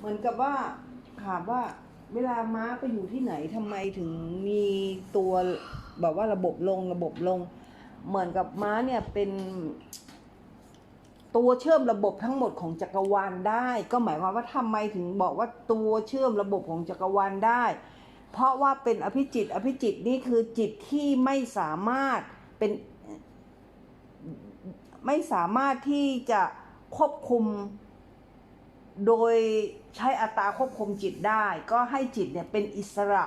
เหมือนกับว่าถามว่าเวลาม้าไปอยู่ที่ไหนทำไมถึงมีตัวแบบว่าระบบลงระบบลง เหมือนกับม้าเนี่ยเป็นตัวเชื่อมระบบทั้งหมดของจักรวาลได้ ก็หมายความว่าทำไมถึงบอกว่าตัวเชื่อมระบบของจักรวาลได้ เพราะว่าเป็นอภิจิต อภิจิตนี่คือจิตที่ไม่สามารถเป็นไม่สามารถที่จะควบคุม โดยใช้อัตราควบคุมจิตได้ ก็ให้จิตเนี่ยเป็นอิสระ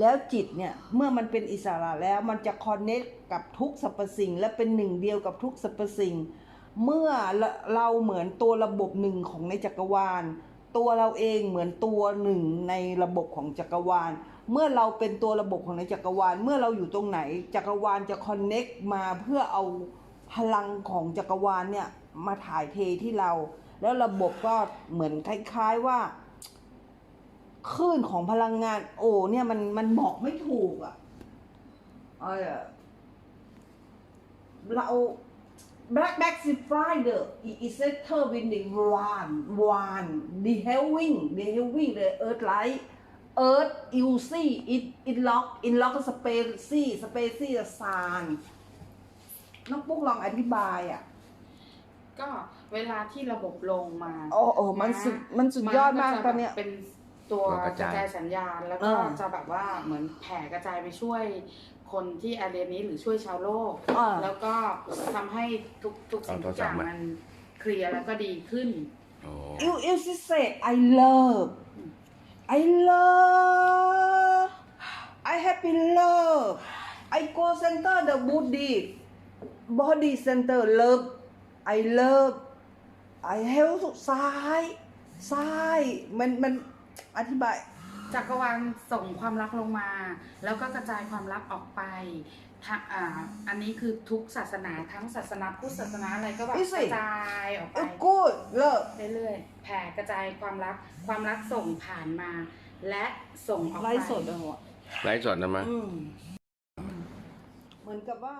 แล้วจิตเนี่ยเมื่อมันเป็นอิสระแล้วมันจะคอนเน c กับทุกสรรพสิ่ง และเป็นหนึ่งเดียวกับทุกสรรพสิ่ง เมื่อเราเราเหมือนตัวระบบหนึ่งของในจักรวาล ตัวเราเองเหมือนตัวหนึ่งในระบบของจักรวาล เมื่อเราเป็นตัวระบบของในจักรวาล เมื่อเราอยู่ตรงไหนจักรวาลจะคอนเน็กมาเพื่อเอาพลังของจักรวาลเนี่ยมาถ่ายเทที่เรา แล้วระบบก็เหมือนคล้าย ๆว่าคลื่นของพลังงาน โอ้เนี่ยมันมันบอกไม่ถูกอะ่ะเออเรา Black Back Friday is a t e r winning one one the helping the helping the earth light earth you see it it lock it lock space space สารน้องปุ๊กลองอธิบายอะ ก็เวลาที่ระบบลงมาโอ้โอ้มันสุดมันสุดยอดมากจะตอนเนี้ยเป็นตัวกกระระจายจายสัญญาณ แล้วก็อ่าจะแบบว่าเหมือนแผ่กระจายไปช่วยคนที่แอเรียนี้หรือช่วยชาวโลกอ่าแล้วก็ทำให้ทุกทุกสิ่งทุกอย่างมันเคลียร์แล้วก็ดีขึ้นโอ้ You you should say I love I love I happy love I go center the body body center love I love I help ซ้ายซ้ายมันมันอธิบาย จักรวาลส่งความรักลงมา แล้วก็กระจายความรักออกไปทางอ่าอันนี้คือทุกศาสนาทั้งศาสนาพุทธศาสนาอะไรก็แบบนี่สิกระจายออกไป Uh, good love เรื่อยๆ แผ่กระจายความรัก ความรักส่งผ่านมา และส่งออกไป ไลฟ์สดอะหัวไลฟ์สดนะมะอืมเหมือนกับว่า